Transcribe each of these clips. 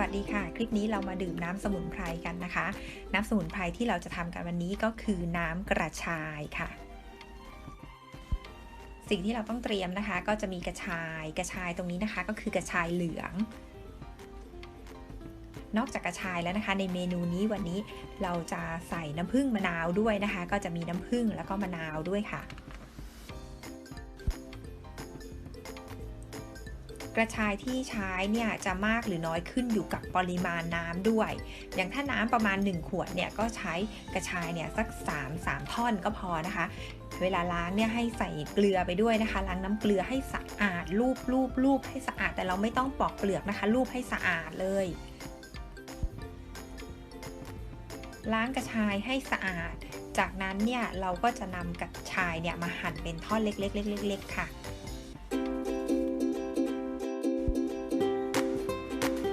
วัสดีค่ะ คลิปนี้เรามาดื่มน้ำสมุนไพรกันนะคะ น้ำสมุนไพรที่เราจะทำกันวันนี้ก็คือน้ำกระชายค่ะ สิ่งที่เราต้องเตรียมนะคะ ก็จะมีกระชายกระชายตรงนี้นะคะ ก็คือกระชายเหลือง นอกจากกระชายแล้วนะคะ ในเมนูนี้วันนี้เราจะใส่น้ำผึ้งมะนาวด้วยนะคะ ก็จะมีน้ำผึ้งแล้วก็มะนาวด้วยค่ะ กระชายที่ใช้เนี่ยจะมากหรือน้อยขึ้นอยู่กับปริมาณน้ำด้วย อย่างถ้าน้ำประมาณ 1 ขวดเนี่ยก็ใช้กระชายเนี่ยสัก 3 3 ท่อนก็พอนะคะ เวลาล้างเนี่ยให้ใส่เกลือไปด้วยนะคะ ล้างน้ำเกลือให้สะอาดลูบลูบลูบให้สะอาดแต่เราไม่ต้องปอกเปลือกนะคะลูบให้สะอาดเลยล้างกระชายให้สะอาด จากนั้นเนี่ยเราก็จะนำกระชายเนี่ยมาหั่นเป็นท่อนเล็กๆๆๆค่ะ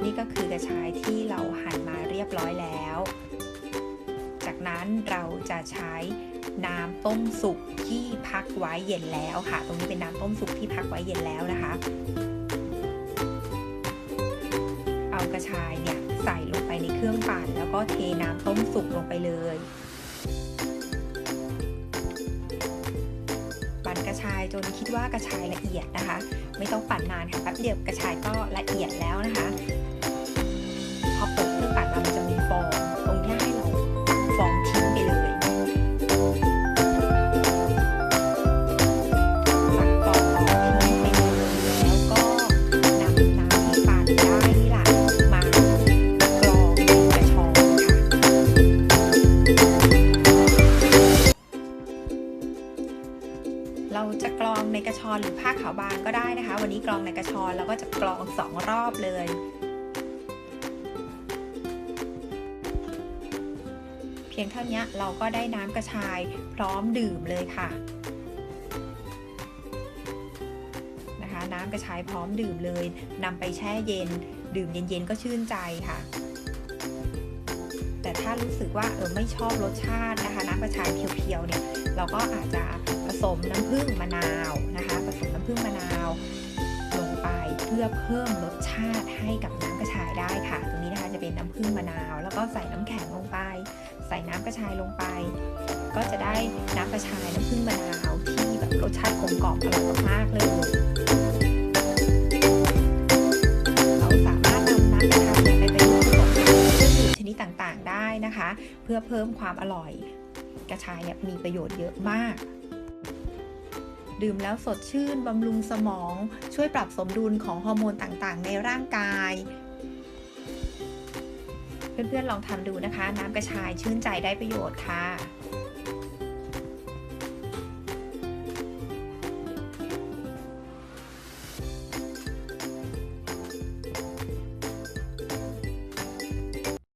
นี่ก็คือกระชายที่เราหั่นมาเรียบร้อยแล้ว จากนั้นเราจะใช้น้ำต้มสุกที่พักไว้เย็นแล้วค่ะ ตรงนี้เป็นน้ำต้มสุกที่พักไว้เย็นแล้วนะคะ เอากระชายเนี่ยใส่ลงไปในเครื่องปั่นแล้วก็เทน้ำต้มสุกลงไปเลยปั่นกระชายจนคิดว่ากระชายละเอียดนะคะ ไม่ต้องปั่นนานค่ะแป๊บเดียวกระชายก็ละเอียดแล้วนะคะ อนกระชอนหรือผ้าขาวบางก็ได้นะคะ วันนี้กรองในกระชอนแล้วก็จะกรองสองรอบเลยเพียงเท่านี้เราก็ได้น้ำกระชายพร้อมดื่มเลยค่ะนะคะ น้ำกระชายพร้อมดื่มเลยนำไปแช่เย็น ดื่มเย็นๆก็ชื่นใจค่ะ แต่ถ้ารู้สึกว่าเออไม่ชอบรสชาตินะคะ น้ำกระชายเพียวๆเนี่ยเราก็อาจจะ ผสมน้ำผึ้งมะนาวนะคะ ผสมน้ำผึ้งมะนาวลงไปเพื่อเพิ่มรสชาติให้กับน้ำกระชายได้ค่ะ ตรงนี้นะคะจะเป็นน้ำผึ้งมะนาว แล้วก็ใส่น้ำแข็งลงไป ใส่น้ำกระชายลงไป ก็จะได้น้ำกระชายน้ำผึ้งมะนาวที่แบบรสชาติกลมกล่อมอร่อยมากๆเลยเราสามารถนำน้ำกระชายเนี่ยไปผสมชนิดต่างๆได้นะคะ เพื่อเพิ่มความอร่อยกระชายเนี่ยมีประโยชน์เยอะมาก ดื่มแล้วสดชื่นบำรุงสมอง ช่วยปรับสมดุลของฮอร์โมนต่างๆ ในร่างกาย เพื่อนๆลองทำดูนะคะ น้ำกระชายชื่นใจได้ประโยชน์ค่ะ